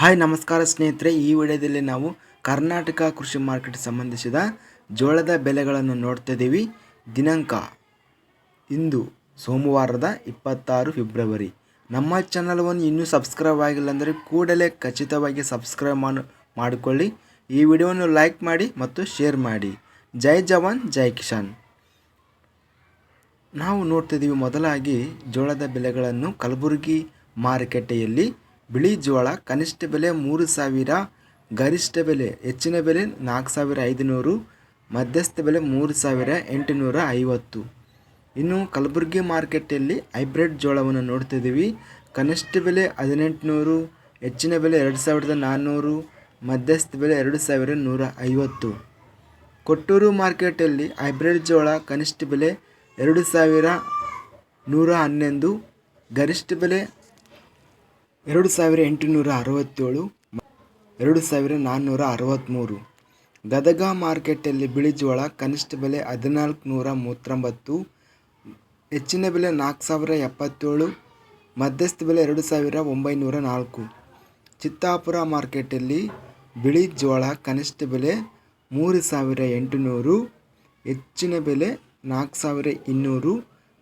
Hi, ನಮಸ್ಕಾರ ಸ್ನೇಹಿತರೆ. ಈ ವಿಡಿಯೋದಲ್ಲಿ ನಾವು ಕರ್ನಾಟಕ ಕೃಷಿ ಮಾರ್ಕೆಟ್ ಸಂಬಂಧಿಸಿದ ಜೋಳದ ಬೆಲೆಗಳನ್ನು ನೋಡ್ತಿದ್ದೀವಿ ದಿನಾಂಕ ಇಂದು ಸೋಮವಾರದ ಇಪ್ಪತ್ತಾರು ಫೆಬ್ರವರಿ. ನಮ್ಮ ಚಾನಲ್ವನ್ನು ಇನ್ನೂ ಸಬ್ಸ್ಕ್ರೈಬ್ ಆಗಿಲ್ಲ ಅಂದರೆ ಕೂಡಲೇ ಖಚಿತವಾಗಿ ಸಬ್ಸ್ಕ್ರೈಬ್ ಮಾಡು, ಮಾಡಿಕೊಳ್ಳಿ. ಈ ವಿಡಿಯೋವನ್ನು ಲೈಕ್ ಮಾಡಿ ಮತ್ತು ಶೇರ್ ಮಾಡಿ. ಜೈ ಜವಾನ್, ಜೈ ಕಿಶಾನ್ ನಾವು ನೋಡ್ತಿದ್ದೀವಿ ಮೊದಲಾಗಿ ಜೋಳದ ಬೆಲೆಗಳನ್ನು ಕಲಬುರಗಿ ಮಾರುಕಟ್ಟೆಯಲ್ಲಿ ಬಿಳಿ ಜೋಳ, ಕನಿಷ್ಠ ಬೆಲೆ ಮೂರು ಸಾವಿರ, ಗರಿಷ್ಠ ಬೆಲೆ ಹೆಚ್ಚಿನ ಬೆಲೆ ನಾಲ್ಕು ಸಾವಿರ ಐದುನೂರು, ಮಧ್ಯಸ್ಥ ಬೆಲೆ ಮೂರು ಸಾವಿರ ಎಂಟುನೂರ ಐವತ್ತು. ಇನ್ನು ಕಲಬುರಗಿ ಮಾರ್ಕೆಟಲ್ಲಿ ಹೈಬ್ರಿಡ್ ಜೋಳವನ್ನು ನೋಡ್ತಿದ್ದೀವಿ. ಕನಿಷ್ಠ ಬೆಲೆ ಹದಿನೆಂಟುನೂರು, ಹೆಚ್ಚಿನ ಬೆಲೆ ಎರಡು ಸಾವಿರದ ನಾನ್ನೂರು, ಮಧ್ಯಸ್ಥ ಬೆಲೆ ಎರಡು ಸಾವಿರ ನೂರ ಐವತ್ತು. ಕೊಟ್ಟೂರು ಮಾರ್ಕೆಟಲ್ಲಿ ಹೈಬ್ರಿಡ್ ಜೋಳ ಕನಿಷ್ಠ ಬೆಲೆ ಎರಡು ಸಾವಿರ ನೂರ ಹನ್ನೊಂದು, ಗರಿಷ್ಠ ಬೆಲೆ ಎರಡು ಸಾವಿರ ಎಂಟುನೂರ ಅರವತ್ತೇಳು ಎರಡು ಸಾವಿರ ನಾನ್ನೂರ ಅರವತ್ತ್ಮೂರು ಗದಗ ಮಾರ್ಕೆಟಲ್ಲಿ ಬಿಳಿ ಜೋಳ ಕನಿಷ್ಠ ಬೆಲೆ ಹದಿನಾಲ್ಕು ನೂರ ಮೂವತ್ತೊಂಬತ್ತು, ಹೆಚ್ಚಿನ ಬೆಲೆ ನಾಲ್ಕು ಸಾವಿರ ಎಪ್ಪತ್ತೇಳು, ಮಧ್ಯಸ್ಥ ಬೆಲೆ ಎರಡು ಸಾವಿರ ಒಂಬೈನೂರ ನಾಲ್ಕು. ಚಿತ್ತಾಪುರ ಮಾರ್ಕೆಟಲ್ಲಿ ಬಿಳಿ ಜೋಳ ಕನಿಷ್ಠ ಬೆಲೆ ಮೂರು ಸಾವಿರ ಎಂಟುನೂರು, ಹೆಚ್ಚಿನ ಬೆಲೆ ನಾಲ್ಕು ಸಾವಿರ ಇನ್ನೂರು,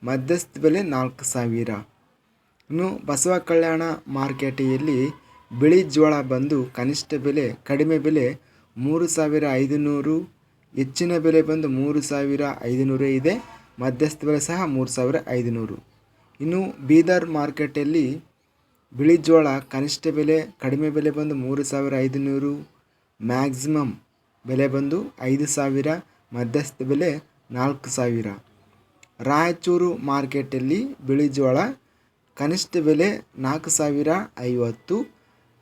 ಮಧ್ಯಸ್ಥ ಬೆಲೆ ನಾಲ್ಕು ಸಾವಿರ. ಇನ್ನು ಬಸವ ಕಲ್ಯಾಣ ಮಾರ್ಕೇಟೆಯಲ್ಲಿ ಬಿಳಿ ಜೋಳ ಬಂದು ಕನಿಷ್ಠ ಬೆಲೆ, ಕಡಿಮೆ ಬೆಲೆ ಮೂರು ಸಾವಿರ ಐದುನೂರು, ಹೆಚ್ಚಿನ ಬೆಲೆ ಬಂದು ಮೂರು ಸಾವಿರ ಐದುನೂರು ಇದೆ, ಮಧ್ಯಸ್ಥ ಬೆಲೆ ಸಹ ಮೂರು ಸಾವಿರ ಐದುನೂರು. ಇನ್ನು ಬೀದರ್ ಮಾರ್ಕೆಟಲ್ಲಿ ಬಿಳಿ ಜೋಳ ಕನಿಷ್ಠ ಬೆಲೆ, ಕಡಿಮೆ ಬೆಲೆ ಬಂದು ಮೂರು ಸಾವಿರ ಐದುನೂರು, ಮ್ಯಾಕ್ಸಿಮಮ್ ಬೆಲೆ ಬಂದು ಐದು ಸಾವಿರ, ಮಧ್ಯಸ್ಥ ಬೆಲೆ ನಾಲ್ಕು ಸಾವಿರ. ರಾಯಚೂರು ಮಾರ್ಕೆಟಲ್ಲಿ ಬಿಳಿ ಜೋಳ ಕನಿಷ್ಠ ಬೆಲೆ ನಾಲ್ಕು ಸಾವಿರ ಐವತ್ತು,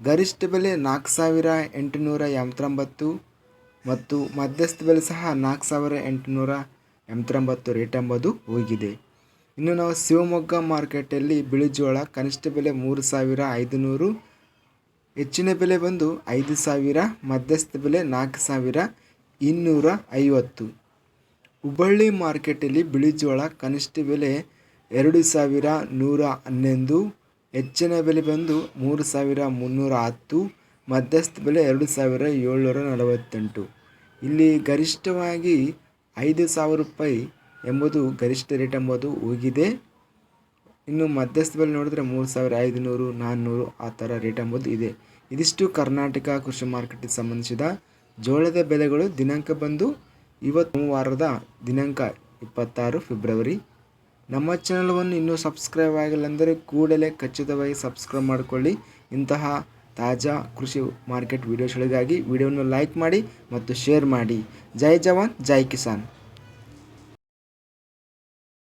ಗರಿಷ್ಠ ಬೆಲೆ ನಾಲ್ಕು ಸಾವಿರ ಎಂಟುನೂರ ಎಂಬತ್ತೊಂಬತ್ತು ಮತ್ತು ಮಧ್ಯಸ್ಥ ಬೆಲೆ ಸಹ ನಾಲ್ಕು ಸಾವಿರ ಎಂಟುನೂರ ಎಂಬತ್ತೊಂಬತ್ತು ರೇಟ್ ಎಂಬುದು ಹೋಗಿದೆ. ಇನ್ನು ನಾವು ಶಿವಮೊಗ್ಗ ಮಾರ್ಕೆಟಲ್ಲಿ ಬಿಳಿ ಜೋಳ ಕನಿಷ್ಠ ಬೆಲೆ ಮೂರು ಸಾವಿರ ಐದುನೂರು, ಹೆಚ್ಚಿನ ಬೆಲೆ ಬಂದು ಐದು ಸಾವಿರ, ಮಧ್ಯಸ್ಥ ಬೆಲೆ ನಾಲ್ಕು ಸಾವಿರ ಇನ್ನೂರ ಐವತ್ತು. ಹುಬ್ಬಳ್ಳಿ ಮಾರ್ಕೆಟಲ್ಲಿ ಬಿಳಿ ಜೋಳ ಕನಿಷ್ಠ ಬೆಲೆ ಎರಡು ಸಾವಿರ ನೂರ ಹನ್ನೊಂದು ಹೆಚ್ಚಿನ ಬೆಲೆ ಬಂದು ಮೂರು ಸಾವಿರ ಮುನ್ನೂರ ಹತ್ತು, ಮಧ್ಯಸ್ಥ ಬೆಲೆ ಎರಡು ಸಾವಿರ ಏಳ್ನೂರ ನಲವತ್ತೆಂಟು. ಇಲ್ಲಿ ಗರಿಷ್ಠವಾಗಿ ಐದು ಸಾವಿರ ರೂಪಾಯಿ ಎಂಬುದು ಗರಿಷ್ಠ ರೇಟ್ ಎಂಬುದು ಹೋಗಿದೆ. ಇನ್ನು ಮಧ್ಯಸ್ಥ ಬೆಲೆ ನೋಡಿದ್ರೆ ಮೂರು ಸಾವಿರ ಐದುನೂರು ನಾನ್ನೂರು ಆ ಥರ ರೇಟ್ ಎಂಬುದು ಇದೆ. ಇದಿಷ್ಟು ಕರ್ನಾಟಕ ಕೃಷಿ ಮಾರುಕಟ್ಟೆಗೆ ಸಂಬಂಧಿಸಿದ ಜೋಳದ ಬೆಲೆಗಳು ದಿನಾಂಕ ಬಂದು ಇವತ್ತು ವಾರದ ದಿನಾಂಕ ಇಪ್ಪತ್ತಾರು ಫೆಬ್ರವರಿ. ನಮ್ಮ ಚಾನಲ್ವನ್ನು ಇನ್ನೂ ಸಬ್ಸ್ಕ್ರೈಬ್ ಆಗಿಲ್ಲ ಅಂದರೆ ಕೂಡಲೇ ಖಚಿತವಾಗಿ ಸಬ್ಸ್ಕ್ರೈಬ್ ಮಾಡಿಕೊಳ್ಳಿ. ಇಂತಹ ತಾಜಾ ಕೃಷಿ ಮಾರ್ಕೆಟ್ ವಿಡಿಯೋಸ್ಗಳಿಗಾಗಿ ವಿಡಿಯೋವನ್ನು ಲೈಕ್ ಮಾಡಿ ಮತ್ತು ಶೇರ್ ಮಾಡಿ. ಜೈ ಜವಾನ್, ಜೈ ಕಿಸಾನ್.